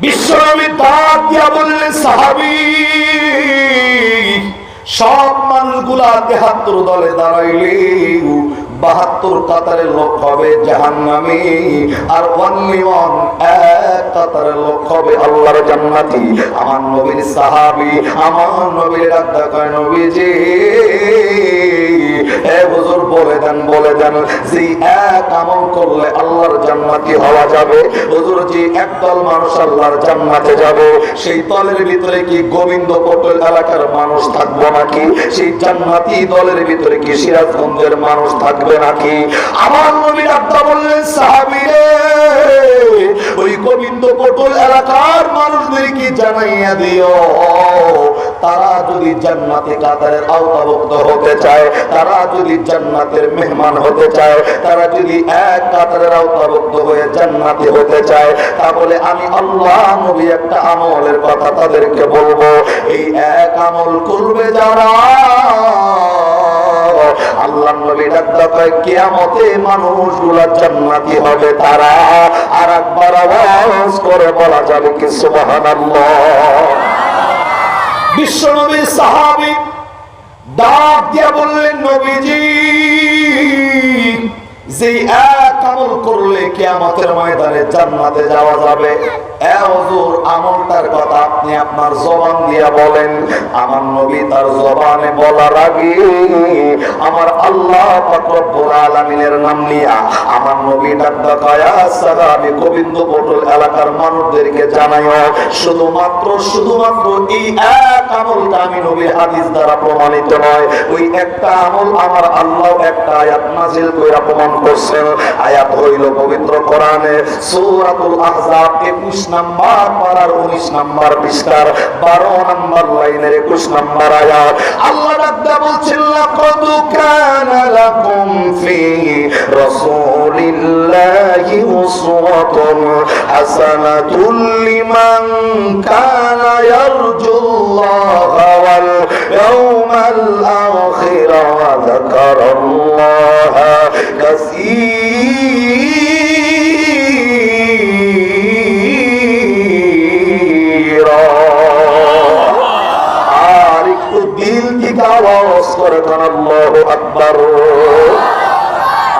বিশ্বনবী দাঁত দিয়া বললেন সাহাবি সব মানুষগুলা তেহাত্তর দলে দাঁড়াইলে বাহাত্তর কাতারের লোক হবে জাহান্নামী, আর ওয়ান এক কাতারের লোক হবে আল্লাহর জান্নাতি। আমার নবীর সাহাবি, আমার নবীর রাখা কয় নবীজি। বলে দেন বলে দেন যে এক আমল করলে আল্লাহর জান্নাতি হওয়া যাবে, হুজুর যে একদল মানুষ আল্লাহর জান্নাতে যাবে, সেই দলের ভিতরে কি গোবিন্দ পটল এলাকার মানুষ থাকব নাকি? সেই জান্নাতি দলের ভিতরে কি সিরাজগঞ্জের মানুষ থাকবে নাকি? আমার নবী আব্দা বললেন, সাহাবীরে, ওই গোবিন্দ পটল এলাকার মানুষদের কি জানাইয়া দিও। তারা যদি জান্নাতে কাতারের আওতাভুক্ত হতে চায়, তারা যদি জান্নাতের মেহমান হতে চায়, তারা যদি এক কাতারের আওতাভুক্ত হয়ে জান্নাতে হতে চায়, তাহলে আমি আল্লাহ নবী একটা আমলের কথা তাদেরকে বলব। এই এক আমল করবে যারা আল্লাহ জান্নাতি হবে তারা। আর একবার আওয়াজ করে বলা যাবে কি, সুবহানাল্লাহ। বিশ্বনবী সাহাবী ডাক দিয়া বললেন, নবীজি যে এক আমল করলে ময়দানে জান্নাতে যাওয়া যাবে। এ হুজুর, আমলটার কথা আপনি আপনার জবান দিয়া বলেন। আমার নবী তার জবানে বলার আগে আমার আল্লাহ পাক রব্বুল আলামিনের নাম নিয়া আমার নবী ডাক্তার কায়া গোবিন্দ পটল এলাকার মানুষদেরকে জানাইও, শুধুমাত্র শুধুমাত্র এই এক আমলটা আমি নবী হাদিস দ্বারা প্রমাণিত নয়। ওই একটা আমল আমার আল্লাহ একটা আয়াত নাজিল কইরা প্রমাণ করছেন। আয়াত হইল পবিত্র কোরআনে সূরাতুল আহজাব 21 নাম্বার পারার 19 নাম্বার পৃষ্ঠার 12 নাম্বার লাইনের 21 নাম্বার আয়াত। আল্লাহ রাব্বা বলছেন, লাকাদ কানা লাকুম ফি রাসূলিল্লাহি উসওয়াতুন হাসানাতুল লিমান কানা ইয়ারজুল্লাহা ওয়াল আর একটু দিল থেকে আওয়াজ করে দেন আল্লাহু আকবার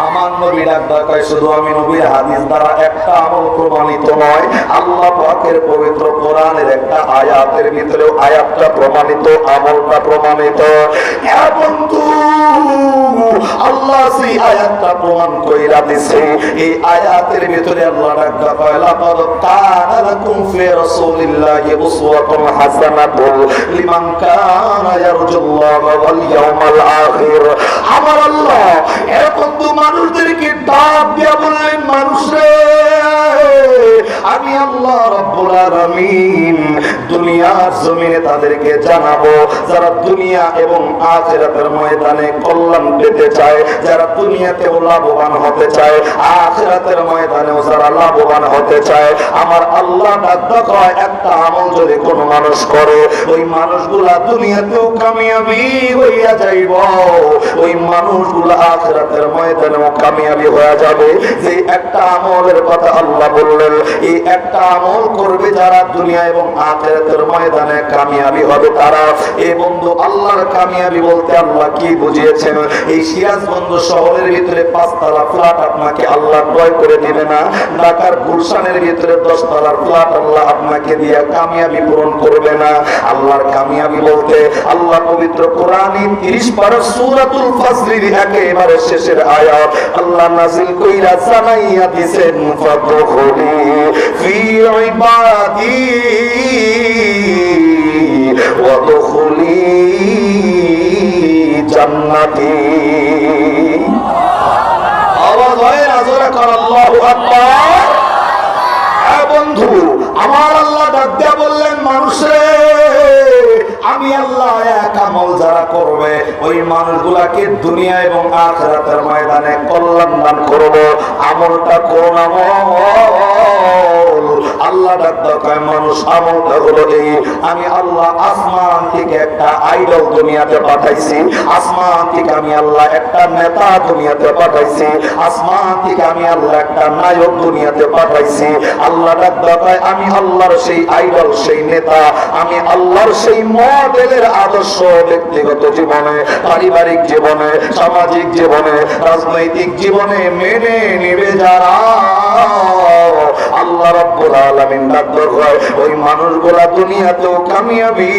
আমার নবী ডাক্তার কয় শুধু আমি নবীর হাদিস দ্বারা একটা আমল প্রমাণিত নয়, আল্লাহ পাকের পবিত্র কোরআনের একটা আয়াতের ভিতরে আয়াতটা প্রমাণিত, আমলটা প্রমাণিত। হ্যাঁ বন্ধু, আল্লাহ সেই আয়াতটা প্রমাণ কইরা দিছে। এই আয়াতের ভিতরে আল্লাহ ডাক্তার কয়, লাকাদ কানা লাকুম ফি রাসূলিল্লাহি উসওয়াতুন হাসানাতুন লিমান কানা ইয়ারজুল্লাহ ওয়াল ইয়াউমাল আখির। আমার আল্লাহ এরকম তো মানুষদেরকে ডাক দিয়া বললেন, মানুষ আমি আল্লাহ রব্বুল আলামিন দুনিয়ার জমিনে তাদেরকে জানাব, যারা দুনিয়া এবং আখিরাতের ময়দানে কল্যাণ পেতে চায়, যারা দুনিয়াতেও লাভবান হতে চায়, আখিরাতের ময়দানেও যারা লাভবান হতে চায়। আমার আল্লাহ ডাক হয় একটা আমল যদি কোনো মানুষ করে, ওই মানুষগুলা দুনিয়াতেও কামিয়াবি হইয়া যাইব। ওই মানুষগুলা আখিরাতের ময়দানেও কামিয়াবি হয়ে যাবে। যে একটা আমলের কথা আল্লাহ বললেন, এই একটা আমল করবে যারা দুনিয়া এবং আখিরাতের ময়দানে কামিয়াবি হবে তারা। এই বন্ধু, আল্লাহর কামিয়াবি বলতে আল্লাহ কি বুঝিয়েছেন? এই সিরাজগঞ্জ শহরের ভিতরে পাঁচতলা ফ্ল্যাট আপনাকে আল্লাহ ক্রয় করে দিবে না। ঢাকার গুলশানের ভিতরে দশতলার ফ্ল্যাট আল্লাহ আপনাকে দিয়ে কামিয়াবি পূরণ করবে না। আল্লাহর কামিয়াবি বলতে আল্লাহ পবিত্র কোরআনই 30 পারা সূরাতুল ফাজরির একেবারে শেষের আয়াত। আল্লাহ নাযিল কইরা জানাইয়া দিবেন ফাদখুলি ফি ইবাদি ওয়াদখুলি জান্নাতি। আওয়াজ হয় না জোরে কর আল্লাহু আকবার। হ্যাঁ বন্ধু। আমার আল্লাহ ডাক দিয়া বললেন, মানুষে আমি আল্লাহ এক আমল যারা করবে, ওই মানুষগুলাকে দুনিয়া এবং আখরাতের ময়দানে কল্যাণ দান করব। আমলটা করো আমল। আল্লাহ আমি আল্লাহ আসমান থেকে একটা আইডল দুনিয়াতে পাঠাইছি। আসমান থেকে আমি আল্লাহ একটা নেতা দুনিয়াতে পাঠাইছি। আসমান থেকে আমি আল্লাহ একটা নায়ক দুনিয়াতে পাঠাইছি। আল্লাহ ডাক্তার কয় আমি আল্লাহর সেই আইডল সেই নেতা, আমি আল্লাহর সেই মডেলের আদর্শ ব্যক্তিগত জীবনে, পারিবারিক জীবনে, সামাজিক জীবনে, রাজনৈতিক জীবনে মেনে নিবে যারা আল্লাহ রাব্বুল আলামিন ডাক্তার হয়, ওই মানুষগুলা দুনিয়াতেও কামিয়াবি,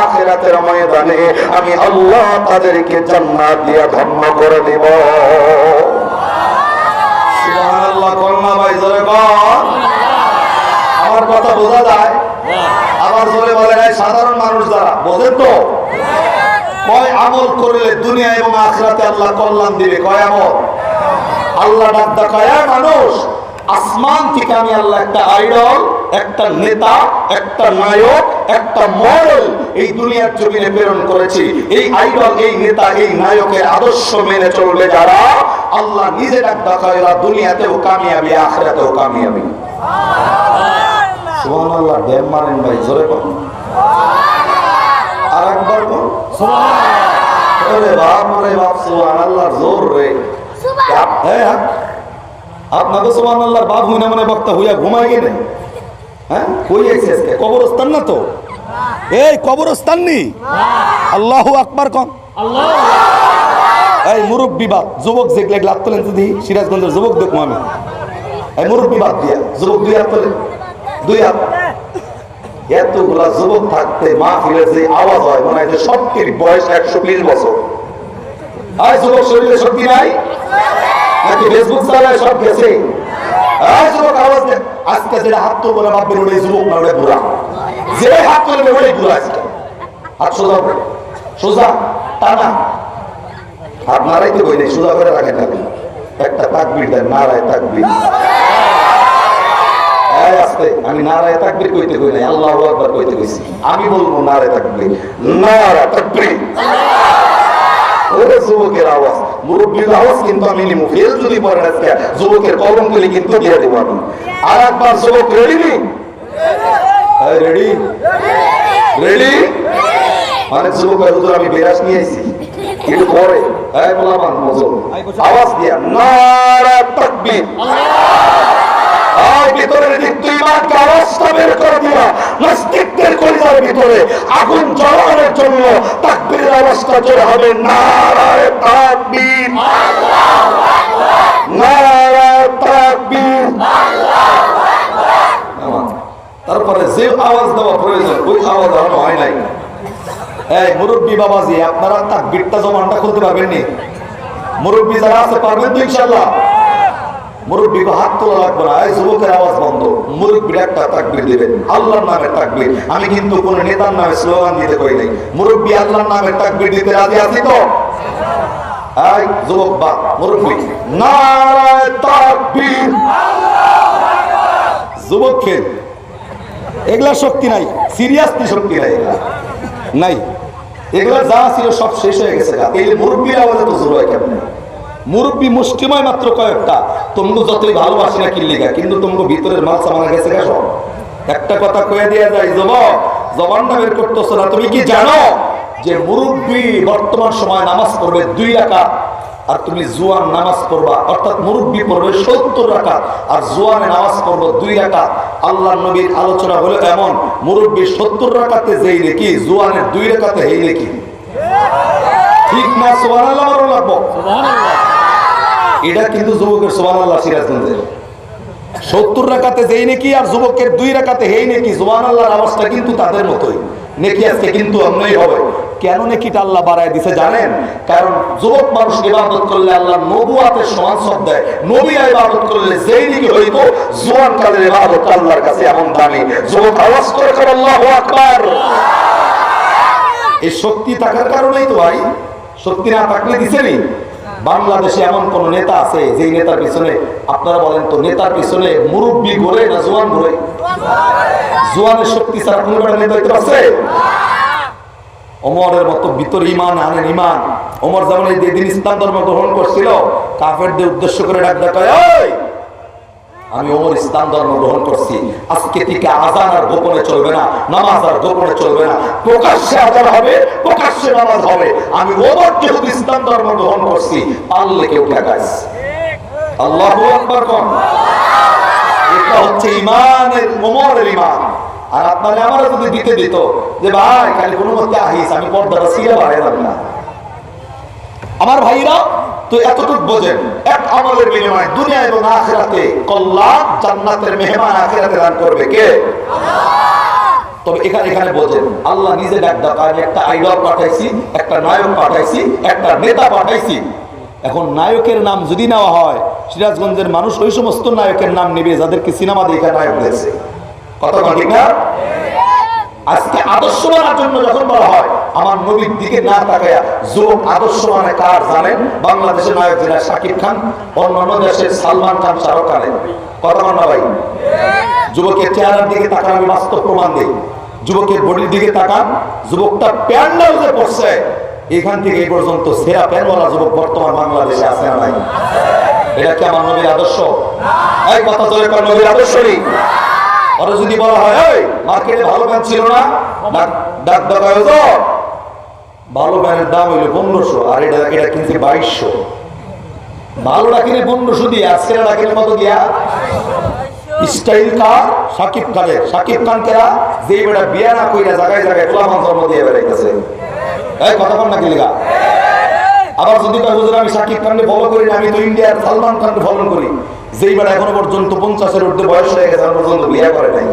আখিরাতের ময়দানে আমি আল্লাহ তাদেরকে জান্নাত দিয়া ধন্য করে দেব। সুবহানাল্লাহ কন্যা ভাই, জোরে আমার কথা বোঝা যায়? আবার জোরে বলে নাই সাধারণ মানুষ যারা, বোঝেন তো? কয় আমল করলে দুনিয়া এবং আখরাতে আল্লাহ কল্যাণ দিবে? কয় আমল? আল্লাহ ডাক্তার কয় মানুষ আসমান থেকে আমি আল্লাহ একটা আইডল একটা নেতা একটা নায়ক একটা মডেল এই দুনিয়ার জমিনে প্রেরণ করেছি। এই আইডল এই নেতা এই নায়কের আদর্শ মেনে চলবে যারা? আল্লাহ নিজে ডাক্তার কয় এরা দুনিয়াতেও কামিয়াবি আখরাতেও কামিয়াবি। সুবহানাল্লাহ ড্যাম মারেন ভাই জোরে কর আর একবার ওরে বাপ রে বাপ সুবহানাল্লাহ জোর রে। আপ- হ্যাঁ। আপ- আপনাকে সুবহানাল্লাহর বাপ হইনা মানে বক্তা হইয়া ঘুমাই গেলে হ্যাঁ? আজকে। কবরস্থান না তো? এই কবরস্থান নি? আল্লাহ আকবার কন। এই মুরব্বী বাপ যুবক যেগুলো হাত তোলেন যদি সিরাজগঞ্জের যুবক দেখব আমি। এই মুরব্বী বাদ দিয়া যুবক দুই হাত তোলে দুই হাত। এতগুলা যুবক থাকতে মা ফিরে যে আওয়াজ হয় মনে হয় সবটির বয়স একশো বিশ বছর। আর যুবক শরীরে শক্তি নাই? নাকি ফেসবুক চালায় সব গেছে? আর যুবক আওয়াজ আজকে যেটা হাত তো বলে ভাববেন ওটাই যুবক না ওটাই বুড়া। যে হাত তুলবে ওটাই বুড়া আজকে হাত সোজা সোজা টানা। হাত আপনারাই তো বই নেই সোজা করে রাখেন আপনি। একটা তাকবির দেন নারায় তাকবির। আস্তে, আমি নারায় তাকবির কইতে কই নাই আল্লাহ আকবার কইতে কইছি। আমি বলব নারায় তাকবির। নারা তাকবির। ওরে যুবকের আওয়াজ। মুরব্বীর আওয়াজ কিন্তু আমি নিমু। ফেল যদি পড়েন আজকে যুবকের কলম তুলি কিন্তু দিয়ে দেবো আমি। আর একবার যুবক রেডি নি? রেডি রেডি অনেক যুবক হুজুর আমি বিরাজ নিয়ে আইছি। একটু পরে। এই বললাম মজুর আওয়াজ দিয়া নারা তাকবীর। আর ভিতরের দিক তুই মাকে আওয়াজটা বের করে দিয়া ভিতরে আগুন জ্বালানোর জন্য তাকবীরের আওয়াজটা জোরে হবে, নারায় তাকবীর। নারায় তাকবীর। তারপরে যে আওয়াজ দেওয়া প্রয়োজন, ওই আওয়াজ এখনও হয় নাই। এই মুরব্বী বাবাজি, আপনারা তাকবীরটা জমানটা খুলতে পারবেন নি মুরব্বী যারা আছে পারবেন তো ইনশাল্লাহ মুরব্বীকে হাত তোলা লাগবে না, এই যুবকের আওয়াজ বন্ধ। মুরব্বীর তাকবীর দিবেন, আল্লাহর নামে তাকবীর। আমি কিন্তু কোন নেতার নামে স্লোগান দিতে করি নাই। মুরব্বী আল্লাহর নামে তাকবীর দিতে রাজি আছি তো? এই যুবক বা, মুরব্বী, নারায় তাকবীর। যুবক খেল। এগুলা শক্তি নাই। সিরিয়াসলি শক্তি নাই নাই। এগুলো যা ছিল সব শেষ হয়ে গেছে এই মুরব্বীর আওয়াজে তো জোর হয় কেমন? মুরব্বী মুষ্টিময় মাত্র কয়েকটা। তোমগো যতই ভালোবাসি না কিল্লিগা কিন্তু তোমগো ভিতরের মাল সামানা গেছে গা সব একটা কথা কয়ে দেওয়া যায়, যুবক, জবানটা বের করতেছো না, তুমি কি জানো যে মুরব্বী বর্তমান সময় নামাজ পড়বে দুই রাকাত, আর তুমি জুয়ান নামাজ পড়বা, অর্থাৎ মুরব্বী পড়বে সত্তর রাকাত, আর জুয়ানে নামাজ পড়ব দুই রাকাত। আল্লাহ নবীর আলোচনা হলো এমন, মুরব্বী সত্তর রাকাতে যেই নাকি জুয়ানের দুই রাকাতে হেই নাকি? ঠিক না? সোয়ান আল্লাহ লাগবো? এটা কিন্তু যুবকের সোমান আল্লাহ সিরাজগঞ্জের। সত্তর রাকাতে যেই নাকি আর যুবকের দুই রাকাতে হেই নাকি সোমান আল্লাহর আওয়াজটা কিন্তু তাদের মতোই। নেকি আজকে কিন্তু অন্যই হবে। কেন নেকিটা আল্লাহ বাড়ায় দিছে জানেন? কারণ যুবক মানুষ ইবাদত করলে আল্লাহ নবুয়াতের সমান সব দেয়। নবীরা ইবাদত করলে যেই নাকি হইতো জোয়ান কালের ইবাদত আল্লাহর কাছে এমন দামি। যুবক আওয়াজ করে করে আল্লাহ আকবার! এই শক্তি থাকার কারণেই তো ভাই শক্তি না থাকলে দিছেনি বাংলাদেশে এমন কোন নেতা আছে যে নেতার পিছনে আপনারা বলেন তো নেতার পিছনে মুরব্বী ঘোরে না জোয়ান ঘোরে জোয়ানের শক্তি ছাড়া নেতা ওমরের মতো ভিতর ইমান আনেন ইমান অমর যেমন এই দিন ইসলাম ধর্ম গ্রহণ করছিল কাফেরদের উদ্দেশ্য করে ডাক "এই, আমি ওমর ইসলাম ধর্ম গ্রহণ করছি। আজকে থেকে আজান আর গোপনে চলবে না, নামাজ আর গোপনে চলবে না। প্রকাশ্যে আজান হবে, প্রকাশ্যে নামাজ হবে। আমি ওমর যেহেতু ইসলাম ধর্ম গ্রহণ করছি, পারলে কেউ ঠেকাইস আল্লাহ আকবর কন। এটা হচ্ছে ইমানের ওমরের ইমান আর আপনারা আমার যদি দিতে দিত যে, ভাই, খালি কোনো মধ্যে আহিস, আমি পর্দাটা সিলে বাড়াইলাম না। আমার ভাইরা তো এতটুকু বোঝেন এক আমলের বিনিময়ে দুনিয়া এবং আখেরাতে কল্যাণ জান্নাতের মেহমান আখেরাতে দান করবে কে? তবে এখানে এখানে বোঝেন আল্লাহ নিজে ডাক ডাক আমি একটা আইডল পাঠাইছি একটা নায়ক পাঠাইছি একটা নেতা পাঠাইছি। এখন নায়কের নাম যদি নেওয়া হয় সিরাজগঞ্জের মানুষ ওই সমস্ত নায়কের নাম নেবে যাদেরকে সিনেমা দেখে নায়ক দিয়েছে কথা বল ঠিক না? আজকে আদর্শবানের জন্য যখন বলা হয়, আমার নবীর দিকে না তাকায়া যুবক আদর্শবানে কার জানেন বাংলাদেশের নায়ক যারা শাকিব খান, অন্যান্য দেশের সালমান খান শাহরুখ খানের কথা না ভাই? যুবকের চেহারার দিকে তাকান, আমি বাস্তব প্রমাণ দিই। যুবকের বডির দিকে তাকান, যুবকটা প্যান্ডাল যে পড়ছে, এখান থেকে এই পর্যন্ত সেরা প্যানওয়ালা যুবক বর্তমান বাংলাদেশে আছে না নাই? এটা কি আমার নবীর আদর্শ? এই কথা জোরে কর, নবীর আদর্শ নেই ওরা যদি বলা হয়, এই মার্কেটে ভালো প্যান্ট ছিল না? ডাক ডাকা হয়েছে ভালো প্যান্টের দাম হইল পনেরোশো, আর এটা এটা কিনছে বাইশশো। ভালোটা কিনে পনেরোশো দিয়ে, আর সেরাটা কিনে কত দিয়া? স্টাইল কার? সাকিব খানের। সাকিব খান কেরা? যে বেটা বিয়া না কইরা জায়গায় জায়গায় গোলামান জন্ম দিয়ে বেড়াইতেছে। এই, কথা কন না কি লেগা? আবার যদি হুজুর, আমি সাকিব খানকে ফলো করি না, আমি তো ইন্ডিয়ার সালমান খানকে ফলো করি। যেই বেলা এখনও পর্যন্ত পঞ্চাশের ঊর্ধ্বে বয়স হয়ে গেছে পর্যন্ত বিয়ে করে নাই।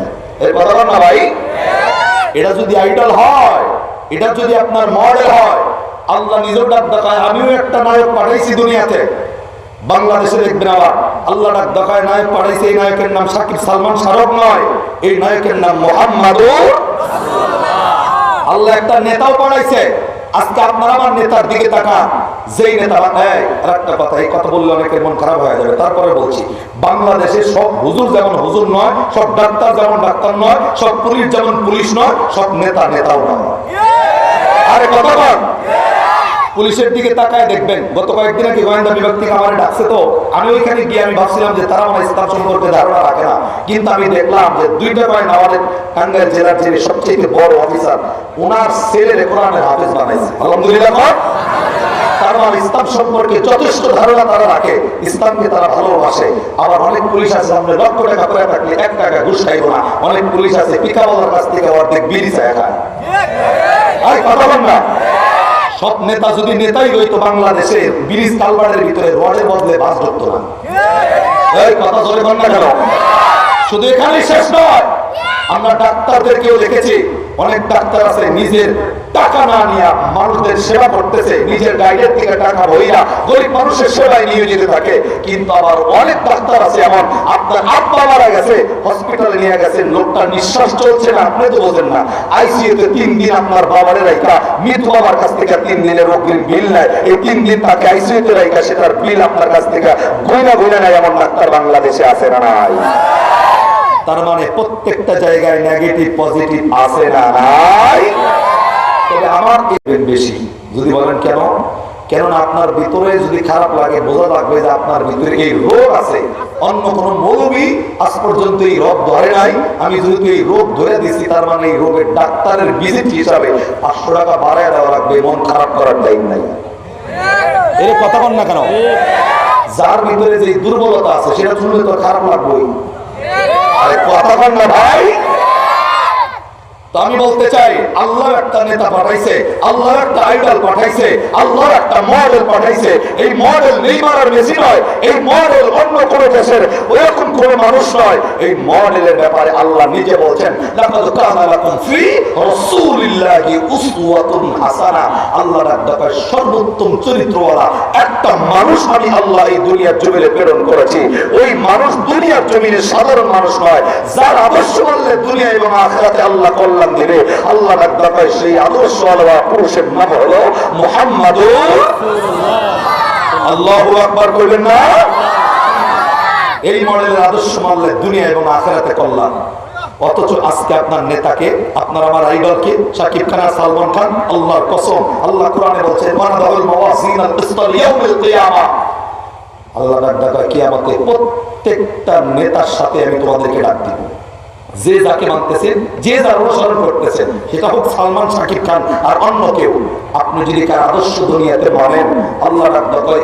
এর কথা না ভাই। এটা যদি আইডল হয়, এটা যদি আপনার মডেল হয়, আল্লাহ নিজের ডাক দেখায়, আমিও একটা নায়ক পাঠাইছি দুনিয়াতে। বাংলাদেশে দেখবেন আবার আল্লাহ ডাক দেখায় নায়ক পাঠাইছে, এই নায়কের নাম সাকিব সালমান শাহরুখ নয়, এই নায়কের নাম মোহাম্মদুর আল্লাহ একটা নেতাও পাঠাইছে আজকে আপনারা আমার নেতার দিকে তাকান। যেই নেতারা নেয় আর একটা কথা, এই কথা বললে অনেকের মন খারাপ হয়ে যাবে। তারপরে বলছি, বাংলাদেশে সব হুজুর যেমন হুজুর নয়, সব ডাক্তার যেমন ডাক্তার নয়, সব পুলিশ যেমন পুলিশ নয়, সব নেতা নেতাও নয়। আরে কথা বল। পুলিশের দিকে তাকায় দেখবেন, গত কয়েকদিন আগে গোয়েন্দা বিভাগ থেকে আমার ডাকছে তো, আমি ওইখানে গিয়ে আমি ভাবছিলাম যে তারা আমার ইসলাম সম্পর্কে ধারণা রাখে না। কিন্তু আমি দেখলাম যে দুইটা পয়েন্ট আমাদের টাঙ্গাইল জেলার যিনি সবচেয়ে বড় অফিসার ওনার ছেলের কোরআনের হাফেজ বানাইছে। আলহামদুলিল্লাহ। আমার ইসলাম সম্পর্কে যথেষ্ট ধারণা তারা রাখে। ইসলামকে তারা ভালোবাসে। আবার অনেক পুলিশ আছে পিকাওয়ালার কাছ থেকে অর্ধেক বিড়ি চায় কথা বল না। সব নেতা যদি নেতাই হইতো বাংলাদেশে, ব্রিজ কালবারের ভিতরে রডে বদলে বাস ধরতো না কেন? শুধু এখানেই শেষ নয়। আমরা ডাক্তারদেরকেও দেখেছি, অনেক ডাক্তার আছে, নিজের টাকা না নিয়ে মানুষদের সেবা করতেছে, নিজের গাইডের থেকে টাকা বইয়া গরিব মানুষের সেবায় নিয়োজিত থাকে। কিন্তু আবার অনেক ডাক্তার আছে এমন, আপনার আব্বা মারা গেছে, হসপিটালে নিয়ে গেছে, লোকটা নিঃশ্বাস চলছে না, আপনি তো বোঝেন না। আইসিইউতে তিন দিন আপনার বাবারে রাইখা মৃত্যু বাবার কাছ থেকে তিন দিনের রোগীর বিল নেয়। এই তিন দিন তাকে আইসিইউতে রাইখা, সেটার বিল আপনার কাছ থেকে গইনা গইনা নেয়, এমন ডাক্তার বাংলাদেশে আছে না নাই? তার মানে প্রত্যেকটা জায়গায় নেগেটিভ পজিটিভ আছে না নাই? তবে আমার বেশি। যদি বলেন কেন? কেননা আপনার ভিতরে যদি খারাপ লাগে, বোঝা লাগবে যে আপনার ভিতরে এই রোগ আছে। অন্য কোন মৌলবী আজ পর্যন্ত এই রোগ ধরে নাই। আমি যেহেতু এই রোগ ধরে দিয়েছি, তার মানে এই রোগের ডাক্তারের ভিজিট হিসাবে পাঁচশো টাকা বাড়ায় দেওয়া লাগবে, মন খারাপ করার টাইম নাই। এর কথা বল না কেন? যার ভিতরে যে দুর্বলতা আছে, সেটা শুনলে তো খারাপ লাগবেই। আরে কথা বল না ভাই। আমি বলতে চাই আল্লাহ একটা নেতা পাঠাইছে আল্লাহ একটা আইডল পাঠাইছে আল্লাহ একটা মডেল পাঠাইছে। এই মডেল নেইমার আর মেসি নয়, এই মডেল অন্য কোন দেশের কোন মানুষ নয়। এই মডেলের ব্যাপারে আল্লাহ নিজে বলছেন, লাকাদ কানা লাকুম ফি রাসূলিল্লাহি উসওয়াতুন হাসানা। সর্বোত্তম চরিত্রওয়ালা একটা মানুষ আমি আল্লাহ এই দুনিয়ার জমিনে প্রেরণ করেছি। ওই মানুষ দুনিয়ার জমিনে সাধারণ মানুষ নয়, যার আদর্শ মানলে দুনিয়া এবং আখিরাতে আল্লাহ কল্যাণ দিবে আল্লাহ রাব্বাকা সেই আদর্শ আল্লাহ পুরুষের নাম হলো মুহাম্মাদুর আল্লাহু আকবার কইবেন না? এই মডেলের আদর্শ মানলে দুনিয়া এবং আখেরাতে কল্যাণ। অথচ আজকে আপনার নেতাকে, আপনার আমার আইডলকে শাকিব খান আর সালমান খান, আল্লাহর কসম, আল্লাহ কোরআনে কিয়ামা। আল্লাহ ডাক ডাকা কিয়ামতে প্রত্যেকটা নেতার সাথে আমি তোমাদেরকে ডাক দিব। যে যাকে মানতেছেন যে যার অনুসরণ করতেছেন সেটা হোক সালমান শাকিব খান আর অন্য কেউ। আপনি যদি কার আদর্শ দুনিয়াতে মানেন আল্লাহ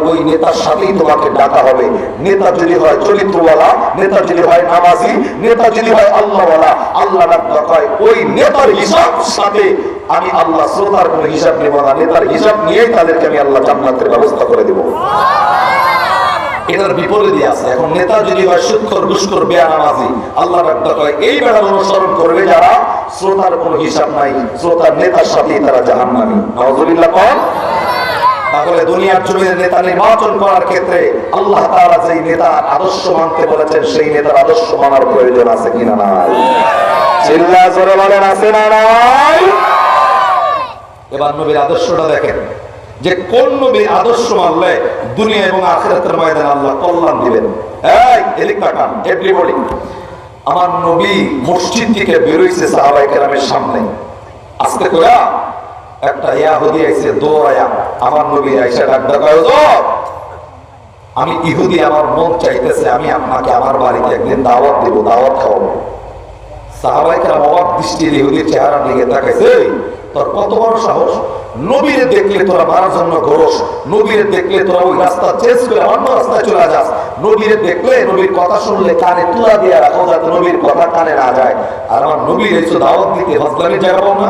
ওই নেতার সাথেই তোমাকে ডাকা হবে। নেতা যদি হয় চরিত্রওয়ালা, নেতা যদি হয় নামাজি, নেতা যদি হয় আল্লাহওয়ালা, আল্লাহ ডাকায় ওই নেতার হিসাব সাথে আমি আল্লাহ শ্রোতার কোনো হিসাব নেব না। নেতার হিসাব নিয়েই তাদেরকে আমি আল্লাহ জান্নাতের ব্যবস্থা করে দেবো। এটার বিপরীতে আছে। এখন নেতা যদি হয়, সুৎখর ঘুষখোর বেয়ানামাজি আল্লাহ রাব্দা কয় এই বেড়ার অনুসরণ করবে যারা, শ্রোতার কোনো হিসাব নাই, শ্রোতার নেতার সাথেই তারা জাহান্নামী। নওয়াজুবিল্লাহ কন? তাহলে দুনিয়ার জমির নেতা নির্বাচন করার ক্ষেত্রে আল্লাহ তাআলা যেই নেতার আদর্শ মানতে বলেছেন, সেই নেতার আদর্শ মানার প্রয়োজন আছে কিনা নাই? চিল্লা জোরে বলেন, আছে না নাই? এবার নবীর আদর্শটা দেখেন। যে কোন নবীর আদর্শ মানলে দুনিয়া এবং আখেরাতের ময়দানে আল্লাহ কল্যাণ দিবেন। এই, এদিক এভরিবডি আমার নবী মসজিদ থেকে বেরোইছে সাহাবায়ে কেরামের সামনে। আস্তে করে একটা ইয়াহুদি আইছে দৌড়ায়া, আমার নবী আইসা ডাক ডাক আমি ইহুদি, আমার মন চাইতেছে, আমি আপনাকে আমার বাড়িতে একদিন দাওয়াত দেব, দাওয়াত খাওয়াবো। সাহাবাইকার অবাক দৃষ্টির ইহুদির চেহারার দিকে তাকাইছে তোর কত বড় সাহস? নবীরে দেখলে তোরা মারার জন্য ঘোরস, নবীরে দেখলে তোরা ওই রাস্তা চেঞ্জ করে অন্য রাস্তায় চলে যাস। নবীরে দেখলে নবীর কথা শুনলে কানে তুলা দিয়ে রাখো যাতে নবীর কথা কানে না যায়। আর আমার নবীর এসে দাওয়াত দিতে না।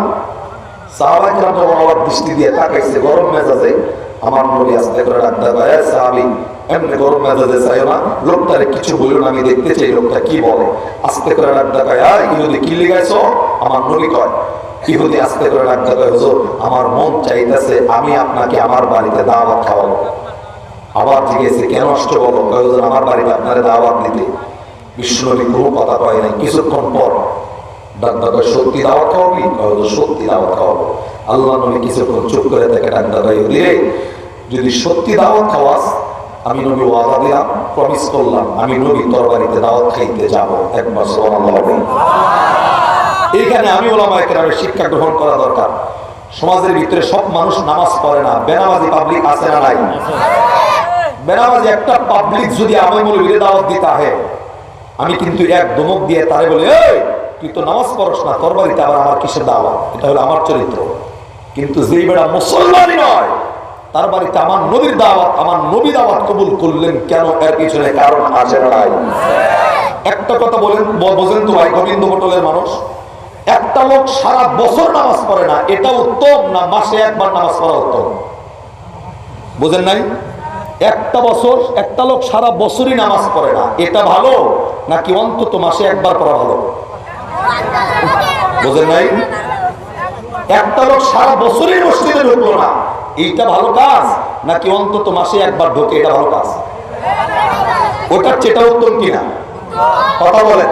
সাহাবাইকার যখন অবাক দৃষ্টি দিয়ে তাকাইছে, গরম মেজাজে, আমার নবী আসতে করে ডাক্তার ভাই সাহাবি, এমনি গরম মেজাজে চাইও না। লোকটারে কিছু আমি দেখতে চাই লোকটা কি বলে। আস্তে করে ডাক্তার ভাই ইহুদি কি লিগাইছো? আমার নবী কয় ইহুদি আস্তে করে ডাক্তার ভাই হুজুর, আমার মন চাইতেছে আমি আপনাকে আমার বাড়িতে দাওয়াত খাওয়াবো। আবার জিজ্ঞেসে, কেন নষ্ট বলো? হুজুর, আমার বাড়িতে আপনারা দাওয়াত দিতে। বিষ্ণুনবী কোনো কথা কয় নাই। কিছুক্ষণ পর ডাক্তার সত্যি দাওয়াত খাওয়াবি? হুজুর, সত্যি দাওয়াত খাওয়াবো। আল্লাহ নবী কিছুক্ষণ চুপ করে থাকে ডাক্তার রে, যদি সত্যি দাওয়াত খাওয়াস, আমি নবী ওয়াদা দিলাম প্রমিস করলাম, আমি নবী তোর বাড়িতে দাওয়াত খাইতে যাব একবার, সুবহানাল্লাহ হবে এইখানে আমি ওলামা একরামের শিক্ষা গ্রহণ করা দরকার। সমাজের ভিতরে সব মানুষ নামাজ পড়ে না। বেনামাজি পাবলিক আছে না নাই? বেনামাজি একটা পাবলিক যদি আমি মৌলবীরে দাওয়াত দিতে আহে, আমি কিন্তু এক দমক দিয়ে তারে বলে তুই তো নামাজ পড়স না, তোর বাড়িতে আবার আমার কিসের দাওয়াত? এটা হলো আমার চরিত্র। কিন্তু যেই বেড়া মুসলমানই নয়, তার বাড়িতে আমার নবীর দাওয়াত, আমার নবী দাওয়াত কবুল করলেন কেন? এর পিছনে কারণ আছে না একটা কথা বলেন বোঝেন তো ভাই, গোবিন্দ হোটেলের মানুষ। একটা লোক সারা বছর নামাজ পড়ে না, এটা উত্তম না মাসে একবার নামাজ পড়া উত্তম? বুঝেন নাই? একটা বছর, একটা লোক সারা বছরই নামাজ পড়ে না, এটা ভালো নাকি অন্তত মাসে একবার পড়া ভালো? বুঝেন নাই? একটা লোক সারা বছরই মসজিদে ঢুকলো না, এইটা ভালো কাজ নাকি অন্তত মাসে একবার ঢোকে, এটা ভালো কাজ? ওটার চেটা উত্তম কিনা? কথা বলেন।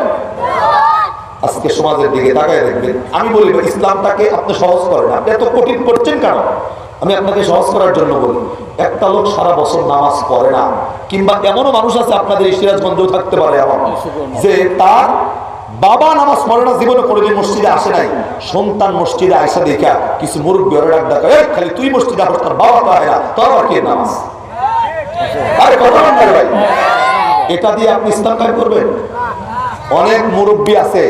আজকে সমাজের দিকে তাকায় দেখবেন। আমি বলি ইসলামটাকে আপনি সহজ করেন আপনি এত কঠিন করছেন কেন? আমি আপনাকে সহজ করার জন্য বলি একটা লোক সারা বছর নামাজ পড়ে না কিংবা এমনও মানুষ আছে আপনাদের সিরাজগঞ্জেও থাকতে পারে এমন যে তার বাবা নামাজ পড়ে না জীবনে কোনোদিন মসজিদে আসে নাই। সন্তান মসজিদে আসা দেখা কিছু মুরব্বী ডাক ডাকা "এই, খালি তুই মসজিদে আসস তার বাবা তো আয় তোর আর কে নামাজ? আরে কথা ভাই। এটা দিয়ে আপনি ইসলাম কায়েম করবেন? অনেক মুরব্বী আছে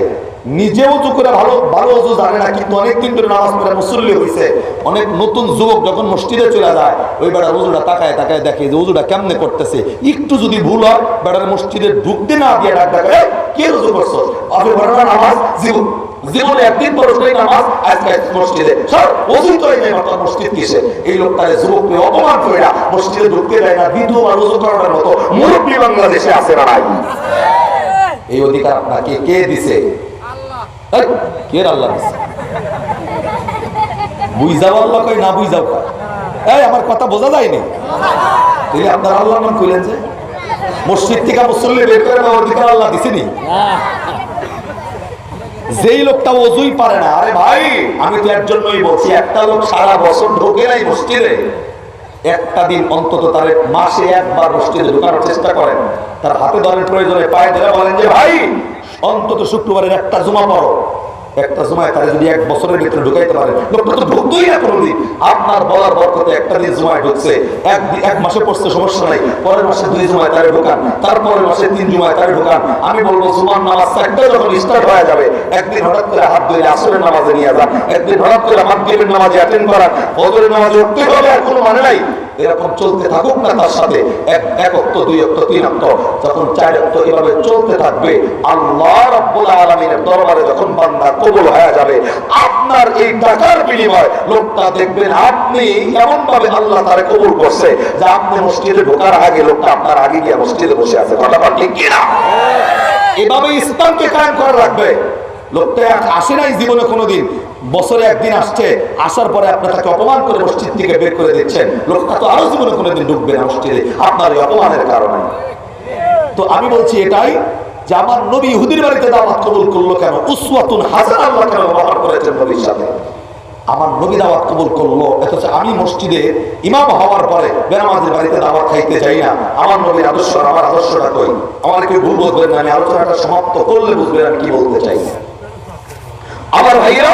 নিজে উজু করে ভালো ভালো উজু জানে না, কিন্তু অনেকদিন ধরে নামাজ পড়ে মুসল্লি হয়েছে অনেক নতুন যুবক যখন মসজিদে চলে যায়, ওই বেড়ার উজুটা তাকায় তাকায় দেখে যে উজুটা কেমনে করতেছে। একটু যদি ভুল হয়, বেড়ার মসজিদে ঢুকতে না দিয়ে ডাক ডাকে কে উজু করছ? নামাজ, জীবন জীবনে একদিন মুরব্বী বাংলাদেশে আছে না এই অধিকার আপনাকে কে দিছে? কে আল্লাহ দিছে? বুঝাও আল্লাহ কই না বুঝাও। এই আমার কথা বোঝা যায়নি? তিনি আপনার আল্লাহ নাম কইলেন যে মসজিদ থেকে মুসল্লি বের করে দেওয়ার অধিকার আল্লাহ দিছেনি? যেই লোকটা অজুই পারে না আরে ভাই আমি তো এর জন্যই বলছি একটা লোক সারা বছর ঢোকে নাই মসজিদে। একটা দিন অন্তত তার মাসে একবার মসজিদে ঢোকার চেষ্টা করেন। তার হাতে ধরেন প্রয়োজনে, পায়ে ধরে বলেন যে, ভাই, অন্তত শুক্রবারের একটা জমা পড়ো। একটা জমায় তারা যদি এক বছরের ভিতরে ঢুকাইতে পারেন লোকটা তো ঢুকতোই না কোনোদিন। আপনার বলার বরকতে একটা দিন জমায় ঢুকছে। এক এক মাসে পড়ছে, সমস্যা নাই। পরের মাসে দুই জমায় তারে ঢুকান। তারপরের মাসে তিন জুমায় তারে ঢুকান। আমি বলব, জুমার নামাজ চারটা যখন স্টার্ট হয়ে যাবে, একদিন হঠাৎ করে হাত ধরে আসরের নামাজে নিয়ে যান। একদিন হঠাৎ করে মাগরিবের নামাজে অ্যাটেন্ড করান। ফজরের নামাজে উঠতে হবে আর কোনো মানে নাই। এরকম চলতে থাকুক না তার সাথে। এক অক্ত দুই অক্ত তিন অক্ত যখন চার অক্ত এভাবে চলতে থাকবে, আল্লাহ রাব্বুল আলামিনের দরবারে যখন বান্দা কবুল হয়ে যাবে, আপনার এই টাকার বিনিময় লোকটা দেখবেন আপনি এমন ভাবে আল্লাহ তারে কবুল করছে যে আপনি মসজিদে ঢোকার আগে লোকটা আপনার আগে গিয়ে মসজিদে বসে আছে। কথা ঠিক কিনা এভাবে ইসলামকে কায়েম করে রাখবে। লোকটা আসে নাই জীবনে কোনোদিন। বছরে একদিন আসছে, আসার পরে আপনি তাকে অপমান করে মসজিদ থেকে বের করে দিচ্ছেন। লোকটা তো আরও জীবনে কোনোদিন ঢুকবে না মসজিদে। আপনার এই অপমানের কারণে। তো আমি বলছি এটাই যে আমার নবী ইহুদির বাড়িতে দাওয়াত কবুল করল কেন? উসওয়াতুন হাসান আল্লাহ কেন ব্যবহার করেছেন নবীর সাথে? আমার নবী দাওয়াত কবুল করল, অথচ আমি মসজিদে ইমাম হওয়ার পরে বেনামাজের বাড়িতে দাওয়াত খাইতে যাই না। আমার নবীর আদর্শ, আমার আদর্শটা কই? আমার কেউ ভুল বুঝবেন না, আমি আলোচনাটা সমাপ্ত করলে বুঝবেন আমি কি বলতে চাই। আমার ভাইরা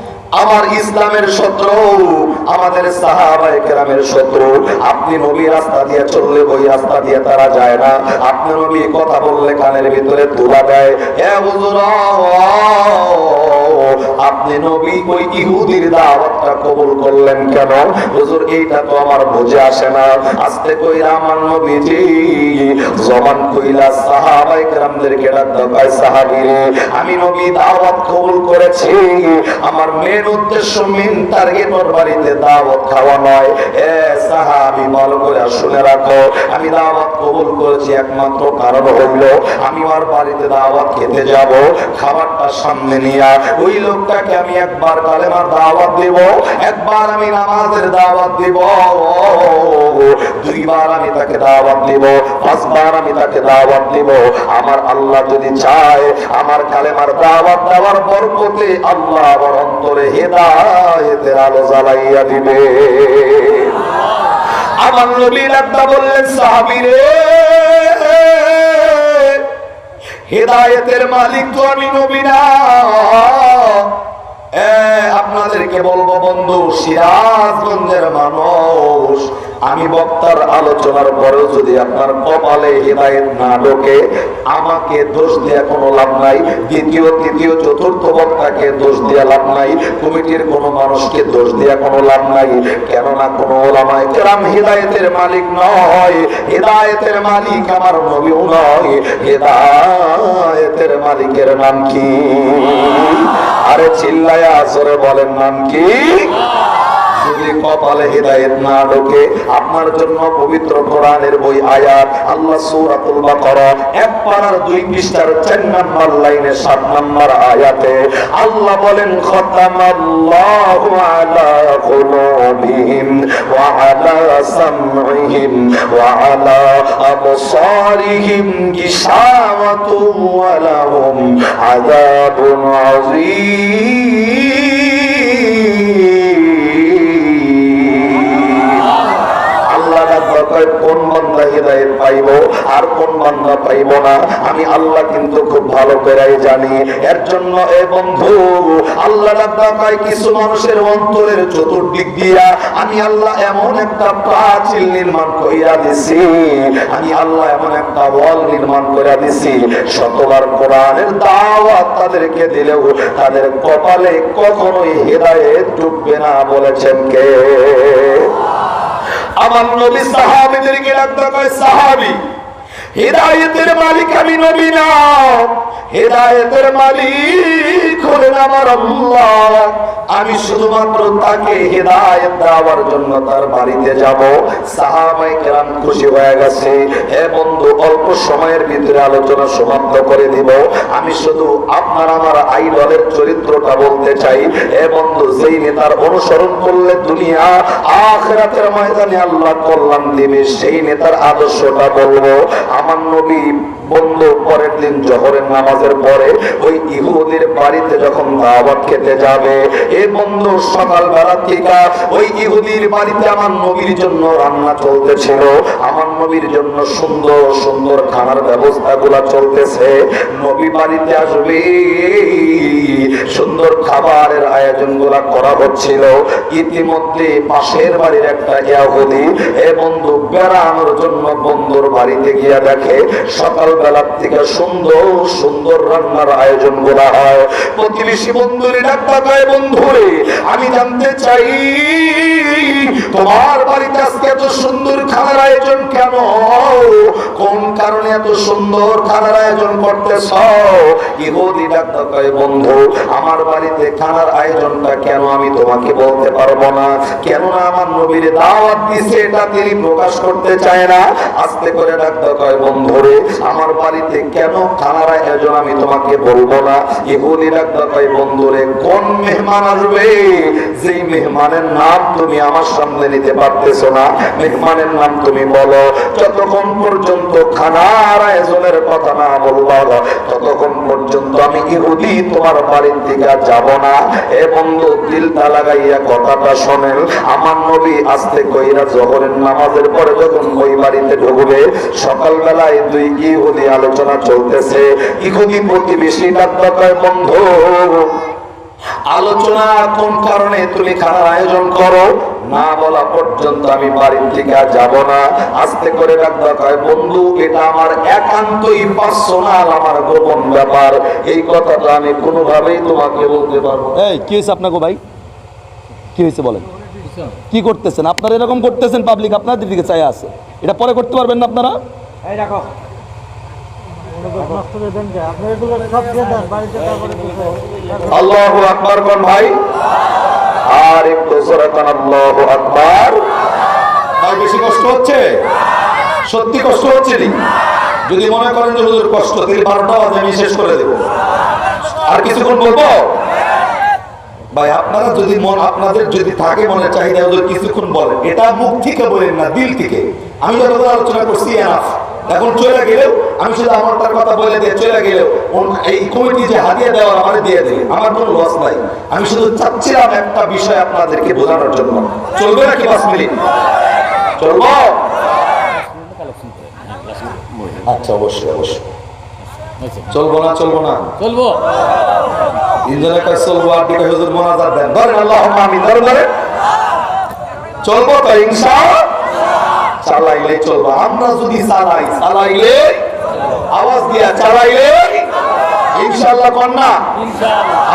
আমার ইসলামের শত্রু, আমাদের সাহাবায়ে কেরামের শত্রু। আপনি নবী রাস্তা দিয়ে চললে ওই রাস্তা দিয়ে তারা যায় না। আপনি নবী কথা বললে কানের ভিতরে তুলা দেয়। হে হুজুর, আপনি নবী ওই ইহুদির দাওয়াতটা কবুল করলেন কেন? হুজুর, এইটা তো আমার বুঝে আসে না। আস্তে কইরা আমার নবীজি, জবান কইলা সাহাবায়ে কেরামদেরকে ডাক দাও সাহাবীরে, আমি নবী দাওয়াত কবুল করেছি। আমার মেন উদ্দেশ্য, মেন টার্গেট ওর বাড়িতে দাওয়াত খাওয়া নয়। এ সাহাবী, ভালো করে শুনে রাখো। আমি দাওয়াত কবুল করেছি, একমাত্র কারণ হইল আমি ওর বাড়িতে দাওয়াত খেতে যাব, খাবারটা সামনে নিয়ে। ওই লোকটাকে আমি একবার কালেমার দাওয়াত দেব, একবার আমি নামাজের দাওয়াত দেব। দুইবার আমি তাকে দাওয়াত দেব, পাঁচবার আমি তাকে দাওয়াত দেব। আমার আল্লাহ যদি চায়, আমার কালেমার দাওয়াত দেওয়ার বরকতে আল্লাহ আমার অন্তরে হেদায়েতের আলো জ্বালাইয়া দিবে। আমার নবীর একটা বললেন, সাহাবিরে, হেদায়েতের মালিক তো আমি নবী না। আপনাদেরকে বলব বন্ধু, সিরাজগঞ্জের মানুষ আমি বক্তার আলোচনার পরেও যদি আপনার কপালে হৃদায়ত না ঢোকে, আমাকে দোষ দেওয়া কোনো লাভ নাই। দ্বিতীয়, তৃতীয়, চতুর্থ বক্তাকে দোষ দেওয়া লাভ নাই। কমিটির কোনো মানুষকে দোষ দেওয়া কোনো লাভ নাই। কেননা কোনো ওলামায় কেরাম হৃদায়তের মালিক নয়। হৃদায়তের মালিক আমার নবীও নয়। হৃদায়তের মালিকের নাম কি? আরে চিল্লায় আসরে বলেন, নাম কি? কপালে হৃদায়ত না ঢোকে। আপনার জন্য পবিত্র কোরআনের বই আয়াত, আল্লাহ সূরাতুল বাকারা, এক পারার দুই পৃষ্ঠার চার নম্বর লাইনে সাত নম্বর আয়াতে আল্লাহ বলেন, খতামাল্লাহু আলা কুলুবিহিম ওয়া আলা সামঈহিম ওয়া আলা আবসারিহিম গিশাওয়াতু ওয়া লাহুম আযাবুন আযীম. আমি আল্লাহ কিন্তু খুব ভালো জানি। এর জন্য এ বন্ধু, আল্লাহ কিছু মানুষের অন্তরের চতুর্দিক দিয়া আমি আল্লাহ এমন একটা প্রাচীর নির্মাণ কইরা দিছি, আমি আল্লাহ এমন একটা নির্মাণ দিছি। শতবার কোরআনের দাওয়াত তাদেরকে দিলেও তাদের কপালে কখনোই হেদায়েত ঢুকবে না বলেছেন কে? আমার নবী সাহাবিদেরকে ডাক্তার কয় সাহাবী হেদায়েতের মালিক আমি নবী না। হেদায়েতের মালিক হলেন আমার আল্লাহ। আমি শুধুমাত্র তাকে হেদায়েত দেওয়ার জন্য তার বাড়িতে যাব। সাহাবাই কেরাম খুশি হয়ে গেছে। হে বন্ধু, অল্প সময়ের ভিতরে আলোচনা সমাপ্ত করে দিব। আমি শুধু আপনার আমার আইডলের চরিত্রটা বলতে চাই। হে বন্ধু, যেই নেতার অনুসরণ করলে দুনিয়া, আখেরাতের ময়দানে আল্লাহ কল্যাণ দিবে, সেই নেতার আদর্শটা বলব। আমার নবী বন্ধু পরের দিন জহরের নামাজের পরে ওই ইহুদির বাড়িতে যখন দাওয়াত খেতে যাবে, এ বন্ধু সকাল বেলা থেকে ওই ইহুদির বাড়িতে আমার নবীর জন্য রান্না চলতেছিল। আমার নবীর জন্য সুন্দর সুন্দর খানার ব্যবস্থা গুলা চলতেছে। নবী বাড়িতে আসবে, সুন্দর খাবারের আয়োজনগুলা করা হচ্ছিল। ইতিমধ্যে পাশের বাড়ির একটা ইয়াহুদি এ বন্ধু বেড়ানোর জন্য বন্ধুর বাড়িতে গিয়া দেখে সকালবেলার থেকে সুন্দর সুন্দর রান্নার আয়োজন করা হয়। প্রতিবেশী বন্ধুরে, ডাক্তার বন্ধুরে, আমি জানতে চাই তোমার বাড়িতে আজকে এত সুন্দর খানার আয়োজন কেন? কোন কারণে এত সুন্দর খানার আয়োজন করতেছ? বন্ধু, আমার বাড়িতে খানার আয়োজনটা কেন আমি তোমাকে বলতে পারব না? কেননা আমার নবীর দাওয়াত দিছে, এটা তিনি প্রকাশ করতে চায় না। আস্তে করে ডাক্তার কয় বন্ধুরে আমার বাড়িতে কেন খানার আয়োজন আমি তোমাকে বলব না? ইহুদি ডাক্তার কয় বন্ধুরে কোন মেহমান আসবে? যেই মেহমানের নাম তুমি আমার সামনে নিতে পারতেছো না। মেহমানের নাম তুমি বলো। যতক্ষণ পর্যন্ত খানার আয়োজনের কথা না বলবা, ততক্ষণ পর্যন্ত আমি ইহুদি, তোমার বাড়ির দিকে যাব না। এ বন্ধু দিলটা লাগাইয়া কথাটা শোনেন। আমার নবী আস্তে কইরা জহরের নামাজের পরে যখন ওই বাড়িতে ঢুকবে, সকালবেলায় দুই ইহুদি আলোচনা চলতেছে। ইহুদি প্রতিবেশী ডাক্তার বন্ধু আলোচনা কোন কারণে তুমি খানার আয়োজন করো? না বলা পর্যন্ত আমি বাড়ির থেকে আর যাব না। আস্তে করে ডাক্তার কয় বন্ধু এটা আমার একান্তই পার্সোনাল আমার গোপন ব্যাপার। এই কথাটা আমি কোনোভাবেই তোমাকে বলতে পারব। এই কি হয়েছে আপনাকে ভাই? কি হয়েছে বলেন? কি করতেছেন? আপনারা এরকম করতেছেন পাবলিক আপনাদের দিকে চাই আছে। এটা পরে করতে পারবেন না আপনারা? এই রাখো নষ্ট করে দেন যে আপনার এগুলো সব দিয়ে বাড়িতে তারপরে আল্লাহু আকবার কোন ভাই? আর একটু আকবার। বেশি কষ্ট হচ্ছে? সত্যি কষ্ট হচ্ছে নি? যদি মনে করেন যে হুজুর কষ্ট, তাহলে বারোটা আমি শেষ করে দেব। আর কিছুক্ষণ বলব? ভাই, আপনারা যদি মন, আপনাদের যদি থাকে মনের চাহিদা, হুজুর কিছুক্ষণ বলেন। এটা মুখ থেকে বলেন না, দিল থেকে। আমি যতক্ষণ আলোচনা করছি এনাফ এখন চলে গেলেও আমি শুধু আমার তার কথা বলে দিয়ে চলে গেলেও এই কমিটি যে হাতিয়ে দেওয়ার আমার দিয়ে দিলে আমার কোনো লস নাই। আমি শুধু চাচ্ছিলাম একটা বিষয় আপনাদেরকে বোঝানোর জন্য। চলবে নাকি পাঁচ মিনিট? চলবো? আচ্ছা অবশ্যই অবশ্যই। চলবো না চলবো না? চলবো। ইঞ্জনের কাছে চলবো আর দিকে হুজুর মোনাজাত দেন। ধরেন আল্লাহ আমিন ধরেন ধরেন। চলবো তো ইনশা চালাইলে চলবো। আমরা যদি চালাই চালাইলে আওয়াজ দিয়া চালাইলে ইনশাআল্লাহ কন না?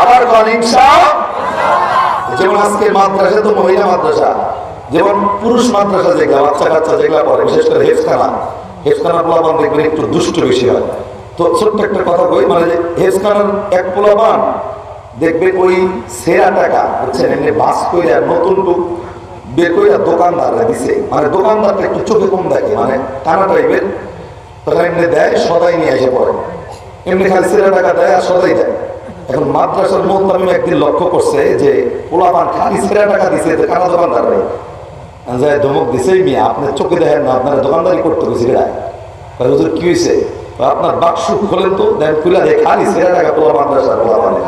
আবার কন ইনশা যেমন আজকে মাদ্রাসা তো মহিলা মাদ্রাসা যেমন পুরুষ মাদ্রাসা যেগুলা বাচ্চা কাচ্চা যেগুলা পড়ে বিশেষ করে হেফখানা হেফখানা পোলাপান দেখবেন একটু দুষ্ট বেশি হয়। তো ছোট্ট একটা কথা কই মানে হেফখানার এক পোলাপান দেখবেন ওই সেরা টাকা বুঝছেন? এমনি বাস কইরা নতুন টুক বের কইরা দোকানদাররা দিছে। মানে দোকানদারটা একটু চোখে কম দেখে মানে টানা টাইপের তখন এমনি দেয় সদাই নিয়ে এসে পড়ে। এমনি খালি সেরা টাকা দেয় আর সদাই দেয়। এখন মাদ্রাসার মোহতামিম একদিন লক্ষ্য করছে যে পোলাপান খালি সেরা টাকা দিছে যে কানা দোকানদার নেই যায় ধমক দিছে মিয়া আপনার চোখে দেখেন না আপনার দোকানদারি করতে হবে কয় হুজুর কি হয়েছে আপনার বাক্স খোলেন তো দেন খুলে দেয় খালি সেরা টাকা পোলা মাদ্রাসার পোলাপানে।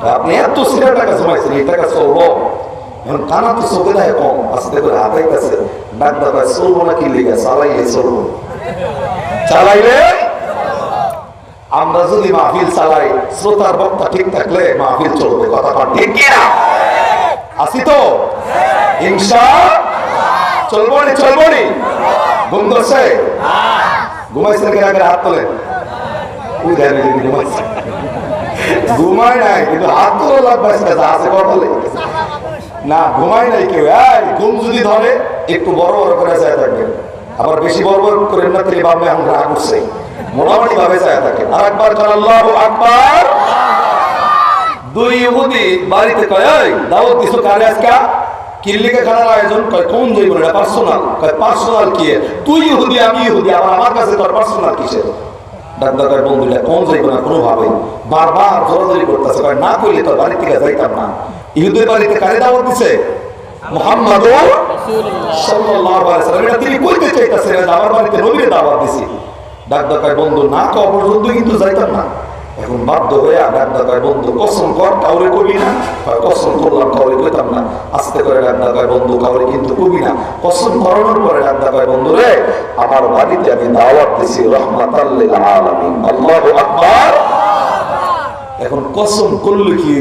কয়, আপনি এত সেরা টাকা জমাইছেন এই টাকা চলবো এখন কানা তো চোখে দেখে কম, আস্তে করে হাতে কাছে ডাক্তার কয়, চলবো না কি লিখে চালাইলে চলবো। চালাইলে? আমরা যদি মাহফিল চালাই, শ্রোতার বক্তা ঠিক থাকলে মাহফিল চলবে, কথা কন ঠিক কি না? আসি তো? হিংসা চলবো নি চলবো নি? ঘুম ধরছে ঘুমাইছে নাকি আগে হাত তোলে ঘুমাইছে ঘুমায় নাই, কিন্তু হাত তোলা লাগবে আছে কপালে না, ঘুমায় নাই কেউ। ঘুম যদি ধরে, একটু বড় বড় করে যায় থাকবেন আবার বেশি বড় বড় করে না, তাহলে ভাববে এখন রাগ উঠছে। মোটামুটি ভাবে যায় থাকে আর একবার আল্লাহ আকবার! দুই ইহুদি বাড়িতে কয়, এই, দাওয়াত দিছো কারে আজকা? কিল্লিকে খানার আয়োজন কয়, কোন যাইব না পার্সোনাল। কয়, পার্সোনাল কি তুই ইহুদি, আমি ইহুদি, আবার আমার কাছে তোর পার্সোনাল কিসের? ডাক্তার বন্ধুটা কোন যাইব না কোনো ভাবে বারবার জোরাজোরি করতেছে, কয়, না কইলে তোর বাড়ি থেকে যাইতাম না। ইহুদের বাড়িতে কারে দাওয়াত দিছে? মোহাম্মদ তিনি কইতে চাইতাছেন যে আমার বাড়িতে নবীর দাওয়াত দিছি। ডাক্তার বন্ধু, না কও পর্যন্ত কিন্তু যাইতাম না। এখন বাধ্য হয়ে বন্ধু কসম কর, কাউরে কবি না। কসম করলাম, কাউরে কইতাম না। আস্তে করে কয় বন্ধু, কাউরে কিন্তু কবি না। কসম করানোর পরে কয় বন্ধু রে, আমার বাড়িতে আমি দাওয়াত দিছি রহমাত আল্লাহ আকবার। এখন কসম করলে কি?